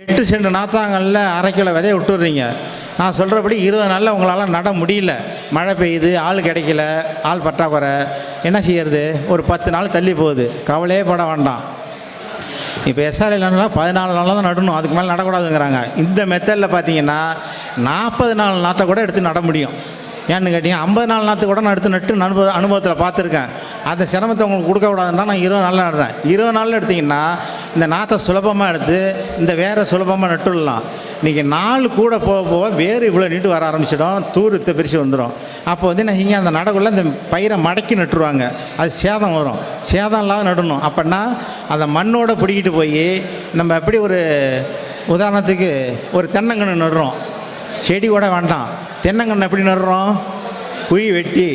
எட்டு செண்டு நாத்தாங்கல்ல அரை கிலோ விதைய விட்டுடுறீங்க. நான் சொல்கிறபடி இருபது நாளில் உங்களால் நட முடியல. மழை பெய்யுது ஆள் கிடைக்கல ஆள் பற்றாக்குறை. என்ன செய்யறது? ஒரு பத்து நாள் தள்ளி போகுது. கவலையே பட வேண்டாம். இப்போ எஸ்ஆர்ஐ இல்லைன்னா பதினாலு நாளில் தான் நடணும். அதுக்கு மேலே நடக்கூடாதுங்கிறாங்க. இந்த மெத்தடில் பார்த்தீங்கன்னா நாற்பது நாள் நாற்றை கூட எடுத்து நட முடியும். ஏன்னு கேட்டிங்கன்னா ஐம்பது நாள் நாற்று கூட நான் எடுத்து நட்டு அனுபவ அனுபவத்தில் பார்த்துருக்கேன் அந்த சிரமத்தை உங்களுக்கு கொடுக்கக்கூடாதுன்னு தான் நான் இருபது நாளில் நடுறேன். இருபது நாளில் எடுத்திங்கன்னா இந்த நாற்றை சுலபமாக எடுத்து இந்த வேரை சுலபமாக நட்டுடலாம். இன்றைக்கி நாள் கூட போக போக வேர் இவ்வளோ நீட்டு வர ஆரம்பிச்சிடும் தூர் பிரித்து வந்துடும் அப்போ வந்து என்ன செய்யுங்க அந்த நடக்குள்ள இந்த பயிரை மடக்கி நட்டுருவாங்க. அது சேதம் வரும். சேதம் இல்லாத நடணும். அப்படின்னா அந்த மண்ணோடு பிடிக்கிட்டு போய் நம்ம எப்படி ஒரு உதாரணத்துக்கு ஒரு தென்னங்கன்று நடுறோம். செடி கூட வேண்டாம். தென்னங்கன்று எப்படி நடுறோம்? குழி வெட்டி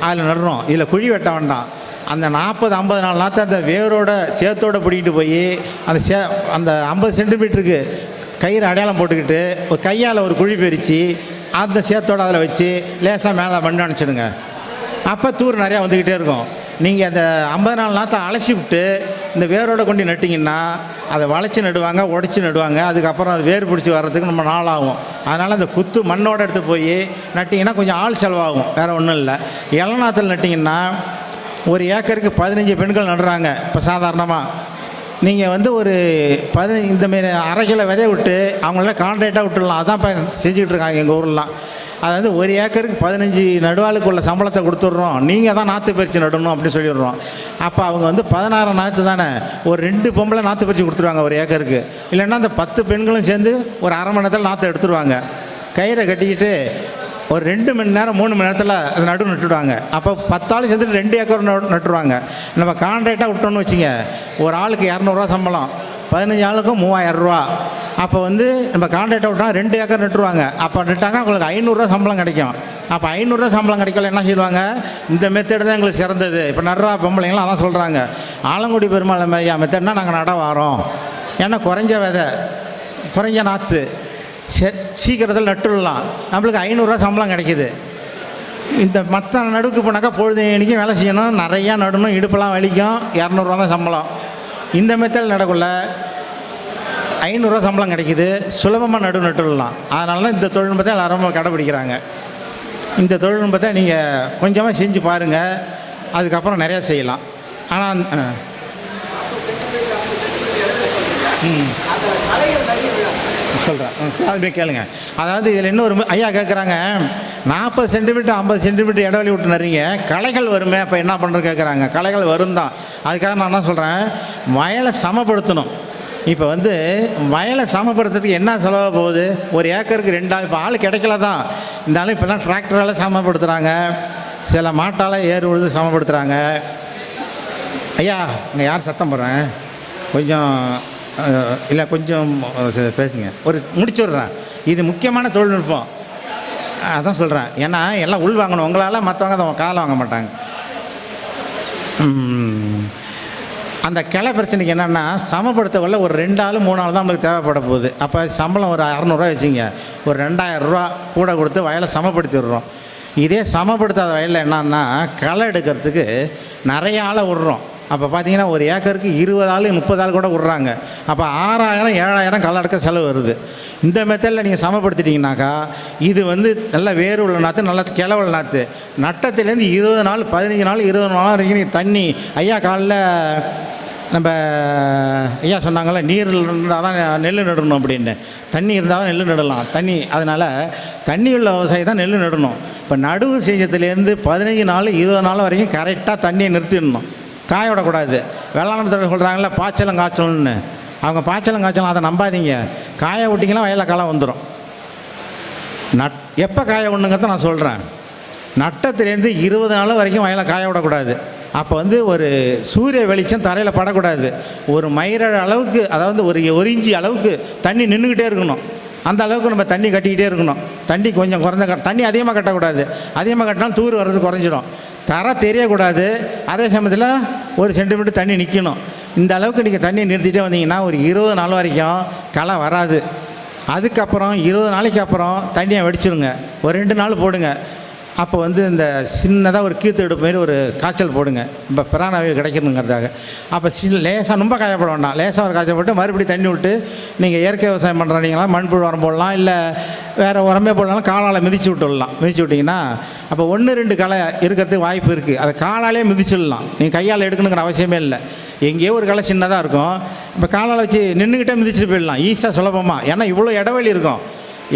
அதில் நடுறோம். இதில் குழி வெட்ட வேண்டாம். அந்த நாற்பது ஐம்பது நாள் நாற்று அந்த வேரோட சேத்தோட பிடிக்கிட்டு போய் அந்த சே அந்த ஐம்பது சென்டிமீட்டருக்கு கயிறு அடையாளம் போட்டுக்கிட்டு ஒரு கையால் ஒரு குழி பறித்து அந்த சேத்தோட அதில் வச்சு லேசாக மேலே மண் அணைச்சிடுங்க. அப்போ தூர் நிறையா வந்துக்கிட்டே இருக்கும். நீங்கள் அந்த ஐம்பது நாள் நாற்றை அலசி விட்டு இந்த வேரோட கொண்டு நட்டிங்கன்னா அதை வளைச்சி நடுவாங்க உடச்சி நடுவாங்க அதுக்கப்புறம் அது வேர் பிடிச்சி வர்றதுக்கு நம்ம நாளாகும். அதனால் அந்த குத்து மண்ணோட எடுத்து போய் நட்டிங்கன்னா கொஞ்சம் ஆள் செலவாகும். வேறு ஒன்றும் இல்லை. இளநாத்தில் நட்டிங்கன்னா ஒரு ஏக்கருக்கு பதினஞ்சு பெண்கள் நடுறாங்க இப்போ சாதாரணமாக நீங்கள் வந்து ஒரு பதினஞ்சு இந்த மாரி அரை கிலோ விதைய விட்டு அவங்கள கான்ட்ராக்டாக விட்டுடலாம். அதான் இப்போ செஞ்சுக்கிட்டு இருக்காங்க எங்கள் ஊர்லாம் அதாவது ஒரு ஏக்கருக்கு பதினஞ்சு நடுவாளுக்கு உள்ள சம்பளத்தை கொடுத்துட்றோம். நீங்கள் தான் நாற்று பறித்து நடணும் அப்படின்னு சொல்லிடுறோம். அப்போ அவங்க வந்து பதினாறு நாற்று தானே ஒரு ரெண்டு பொம்பளை நாற்று பறித்து கொடுத்துருவாங்க ஒரு ஏக்கருக்கு. இல்லைன்னா அந்த பத்து பெண்களும் சேர்ந்து ஒரு அரை மணி நேரத்தில் நாற்று எடுத்துருவாங்க. கயிறை கட்டிக்கிட்டு ஒரு ரெண்டு மணி நேரம் மூணு மணி நேரத்தில் அது நடு நட்டுடுவாங்க. அப்போ பத்தாள் சேர்ந்துட்டு ரெண்டு ஏக்கர் நட்டுருவாங்க. நம்ம கான்ட்ராக்டாக விட்டோம்னு வச்சுங்க ஒரு ஆளுக்கு இரநூறுவா சம்பளம் பதினஞ்சு ஆளுக்கும் மூவாயிரரூவா அப்போ வந்து நம்ம கான்ட்ராக்டாக விட்டா ரெண்டு ஏக்கர் நட்டுருவாங்க. அப்போ நட்டாங்க அவங்களுக்கு ஐநூறுரூவா சம்பளம் கிடைக்கும். அப்போ ஐநூறுரூவா சம்பளம் கிடைக்கல என்ன செய்வாங்க? இந்த மெத்தடு தான் எங்களுக்கு சிறந்தது. இப்போ நடுறா பொம்பளைங்களாம் அதான் சொல்கிறாங்க ஆலங்குடி பெருமாள் ஐயா மெத்தட்னா நாங்கள் நட வாரோம். ஏன்னா குறைஞ்ச விதை குறைஞ்ச நாற்று சீக்கிரத்தில் நட்டுடலாம். நம்மளுக்கு ஐநூறுரூவா சம்பளம் கிடைக்கிது. இந்த மற்ற நடுவுக்கு போனாக்கா பொழுது இன்றைக்கும் வேலை செய்யணும். நிறையா நடணும். இடுப்பெல்லாம் வலிக்கும். இரநூறுவா தான் சம்பளம். இந்த மெத்தல் நடக்குள்ள ஐநூறுரூவா சம்பளம் கிடைக்கிது. சுலபமாக நடு நட்டுடலாம். அதனால தான் இந்த தொழில்நுட்பத்தை எல்லாரும் கடைப்பிடிக்கிறாங்க இந்த தொழில்நுட்பத்தை நீங்கள் கொஞ்சமாக செஞ்சு பாருங்கள் அதுக்கப்புறம் நிறையா செய்யலாம். ஆனால் ம். சொல்கிறேன் அதுவே கேளுங்க. அதாவது இதில் இன்னொரு ஒரு ஐயா கேட்குறாங்க நாற்பது சென்டிமீட்டர் ஐம்பது சென்டிமீட்டர் இடைவெளி விட்டு நிறைய களைகள் வருமே அப்போ என்ன பண்ணுறது கேட்குறாங்க களைகள் வரும் தான் அதுக்காக நான் என்ன சொல்கிறேன் வயலை சமப்படுத்தணும். இப்போ வந்து வயலை சமப்படுத்துறதுக்கு என்ன செலவாக போகுது? ஒரு ஏக்கருக்கு ரெண்டு ஆள் இப்போ ஆள் கிடைக்கல தான் இருந்தாலும் இப்போல்லாம் டிராக்டரால் சமப்படுத்துகிறாங்க சில மாட்டால் ஏறு உழுது சமப்படுத்துகிறாங்க ஐயா இங்கே யார் சத்தம் போடுறேன்? கொஞ்சம் இல்லை கொஞ்சம் பேசுங்க. ஒரு முடிச்சுடுறேன். இது முக்கியமான தொழில்நுட்பம். அதான் சொல்கிறேன் ஏன்னா எல்லாம் உள் வாங்கணும். உங்களால் மற்றவங்க அதை காலை வாங்க மாட்டாங்க. அந்த கிளை பிரச்சனைக்கு என்னென்னா சமப்படுத்தக்குள்ள ஒரு ரெண்டு ஆள் மூணு ஆள் தான் நம்மளுக்கு தேவைப்பட போகுது. அப்போ சம்பளம் ஒரு அறநூறுவா வச்சுங்க. ஒரு ரெண்டாயிரம் ரூபா கூட கொடுத்து வயலை சமப்படுத்திடுறோம். இதே சமப்படுத்தாத வயலில் என்னன்னா களை எடுக்கிறதுக்கு நிறைய ஆளை விடுறோம். அப்போ பார்த்தீங்கன்னா ஒரு ஏக்கருக்கு இருபது ஆள் முப்பது ஆள் கூட விட்றாங்க. அப்போ ஆறாயிரம் ஏழாயிரம் கல்லடக்க செலவு வருது. இந்த மெத்தடில் நீங்கள் சமப்படுத்திட்டீங்கன்னாக்கா இது வந்து நல்ல வேர் உள்ள நாற்று நல்ல கிளவுள்ள நாற்று நட்டத்துலேருந்து இருபது நாள் பதினஞ்சு நாள் இருபது நாள் வரைக்கும் நீங்கள் தண்ணி ஐயா காலைல நம்ம ஐயா சொன்னாங்கல்ல நீர் இருந்தால் தான் நெல் நடணும் அப்படின்னு. தண்ணி இருந்தால் தான் நெல் நடலாம். தண்ணி அதனால் தண்ணி உள்ள விவசாயி தான் நெல் நடணும். இப்போ நடுவு செஞ்சத்துலேருந்து பதினஞ்சு நாள் இருபது நாள் வரைக்கும் கரெக்டாக தண்ணியை நிறுத்திடணும். காய விடக்கூடாது வெள்ளாளத்தில் சொல்கிறாங்களே பாய்ச்சலும் காய்ச்சலும்னு. அவங்க பாய்ச்சலும் காய்ச்சலும் அதை நம்பாதீங்க. காய விட்டிங்கன்னா வயலில் களை வந்துடும் நட் எப்போ காய விடணுங்கிறத நான் சொல்கிறேன் நட்டத்துலேருந்து இருபது நாள் வரைக்கும் வயலை காய விடக்கூடாது. அப்போ வந்து ஒரு சூரிய வெளிச்சம் தரையில் படக்கூடாது. ஒரு மயிரழ அளவுக்கு அதாவது ஒரு ஒரு இஞ்சி அளவுக்கு தண்ணி நின்றுக்கிட்டே இருக்கணும். அந்த அளவுக்கு நம்ம தண்ணி கட்டிக்கிட்டே இருக்கணும். தண்ணி கொஞ்சம் குறைஞ்ச தண்ணி அதிகமாக கட்டக்கூடாது. அதிகமாக கட்டினா தூர் வர்றது குறைஞ்சிடும். தர தெரியக்கூடாது. அதே சமயத்தில் ஒரு சென்டிமீட்டர் தண்ணி நிற்கணும் இந்த அளவுக்கு நீங்கள் தண்ணி நிறுத்திட்டே வந்தீங்கன்னா ஒரு இருபது நாள் வரைக்கும் களை வராது. அதுக்கப்புறம் இருபது நாளைக்கு அப்புறம் தண்ணியை வெடிச்சிருங்க. ஒரு ரெண்டு நாள் போடுங்க. அப்போ வந்து இந்த சின்னதாக ஒரு கீத்து எடுப்பு மாரி ஒரு காய்ச்சல் போடுங்க. இப்போ பிராணாவே கிடைக்கணுங்கிறதுக்காக. அப்போ சின்ன லேசாக ரொம்ப காயப்பட வேண்டாம். லேசாக ஒரு காய்ச்சல் போட்டு மறுபடியும் தண்ணி விட்டு நீங்கள் இயற்கை விவசாயம் பண்ணுறீங்களா மண்புழு உரம் போடலாம் இல்லை வேறு உரமே போடலாம் காலால் மிதிச்சு விட்டுடலாம். மிதிச்சு விட்டிங்கன்னா அப்போ ஒன்று ரெண்டு களை இருக்கிறதுக்கு வாய்ப்பு இருக்குது அதை காலாலே மிதிச்சிடலாம். நீங்கள் கையால் எடுக்கணுங்கிற அவசியமே இல்லை. எங்கேயோ ஒரு களை சின்னதாக இருக்கும். இப்போ காலால் வச்சு நின்றுக்கிட்டே மிதிச்சுட்டு போயிடலாம். ஈஸியாக சுலபமாக ஏன்னா இவ்வளோ இடைவெளி இருக்கும்.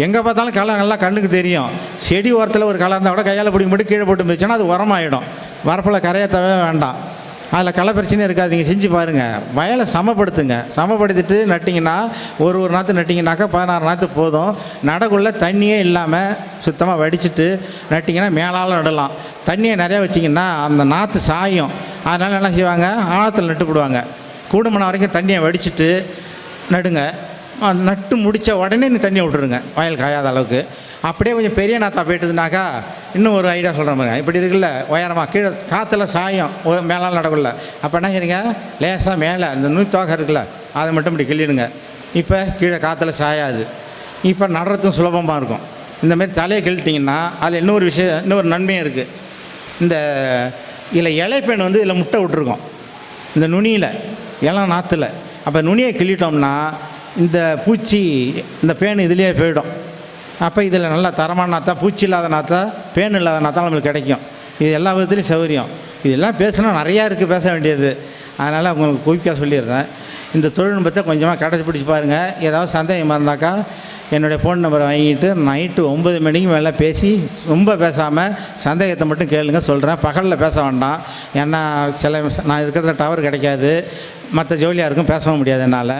எங்கே பார்த்தாலும் களை நல்லா கண்ணுக்கு தெரியும். செடி ஓரத்தில் ஒரு களை இருந்தால் கூட கையால் பிடிக்க மட்டும் கீழே போட்டு மிதிச்சோன்னா அது உரமாயிடும். வரப்பில் கரையத்தவே வேண்டாம். அதில் களை பிரச்சனை இருக்காது. நீங்கள் செஞ்சு பாருங்கள் வயலை சமப்படுத்துங்க. சமப்படுத்திட்டு நட்டிங்கன்னா ஒரு ஒரு நாற்று நட்டிங்கனாக்கா பதினாறு நாற்று போதும். நடக்குள்ள தண்ணியே இல்லாமல் சுத்தமாக வடிச்சிட்டு நட்டிங்கன்னா மேலால் நடலாம். தண்ணியை நிறையா வச்சிங்கன்னா அந்த நாற்று சாயும். அதனால் என்ன செய்வாங்க? ஆழத்தில் நட்டு போடுவாங்க. கூடுமான வரைக்கும் தண்ணியை வடிச்சிட்டு நடுங்க. நட்டு முடித்த உடனே நீ தண்ணியை விட்டுருங்க. வயல் காயாத அளவுக்கு. அப்படியே கொஞ்சம் பெரிய நாற்றா போயிட்டுதுனாக்கா இன்னும் ஒரு ஐடியா சொல்கிற மாதிரி இப்படி இருக்குல்ல உயரமாக கீழே காற்றுல சாயம் ஒரு மேலால் நடக்குள்ள அப்போ என்ன செய்யுங்க லேசாக மேலே இந்த நூத்தோகை இருக்குல்ல அதை மட்டும் இப்படி கிள்ளிடுங்க. இப்போ கீழே காற்றுல சாயாது. இப்போ நடுறதும் சுலபமாக இருக்கும். இந்த மாதிரி தலையை கிழட்டிங்கன்னா அதில் இன்னொரு விஷயம் இன்னொரு நன்மையும் இருக்குது இந்த இதில் இலைப்பெண் வந்து இதில் முட்டை விட்டுருக்கோம். இந்த நுனியில் இளம் நாற்றுல அப்போ நுனியை கிள்ளிட்டோம்னா இந்த பூச்சி இந்த பேன் இதுலேயே போயிடும். அப்போ இதில் நல்ல தரமான நாத்தா பூச்சி இல்லாத நாத்தா பேன் இல்லாத நாத்தா நம்மளுக்கு கிடைக்கும். இது எல்லா விதத்துலையும் சௌகரியம். இதெல்லாம் பேசினா நிறையா இருக்குது பேச வேண்டியது. அதனால் உங்களுக்கு குயிக்காக சொல்லிடுறேன். இந்த தொழில்நுட்பத்தை கொஞ்சமாக கடைச்சி பிடிச்சி பாருங்கள் ஏதாவது சந்தேகமாக இருந்தாக்கா என்னுடைய ஃபோன் நம்பரை வாங்கிட்டு நைட்டு ஒம்பது மணிக்கு மேலே பேசி ரொம்ப பேசாமல் சந்தேகத்தை மட்டும் கேளுங்க சொல்கிறேன் பகலில் பேச வேண்டாம். ஏன்னா சில நான் இருக்கிறத டவர் கிடைக்காது. மற்ற ஜோலியாக இருக்கும் பேசவும் முடியாது என்னால்.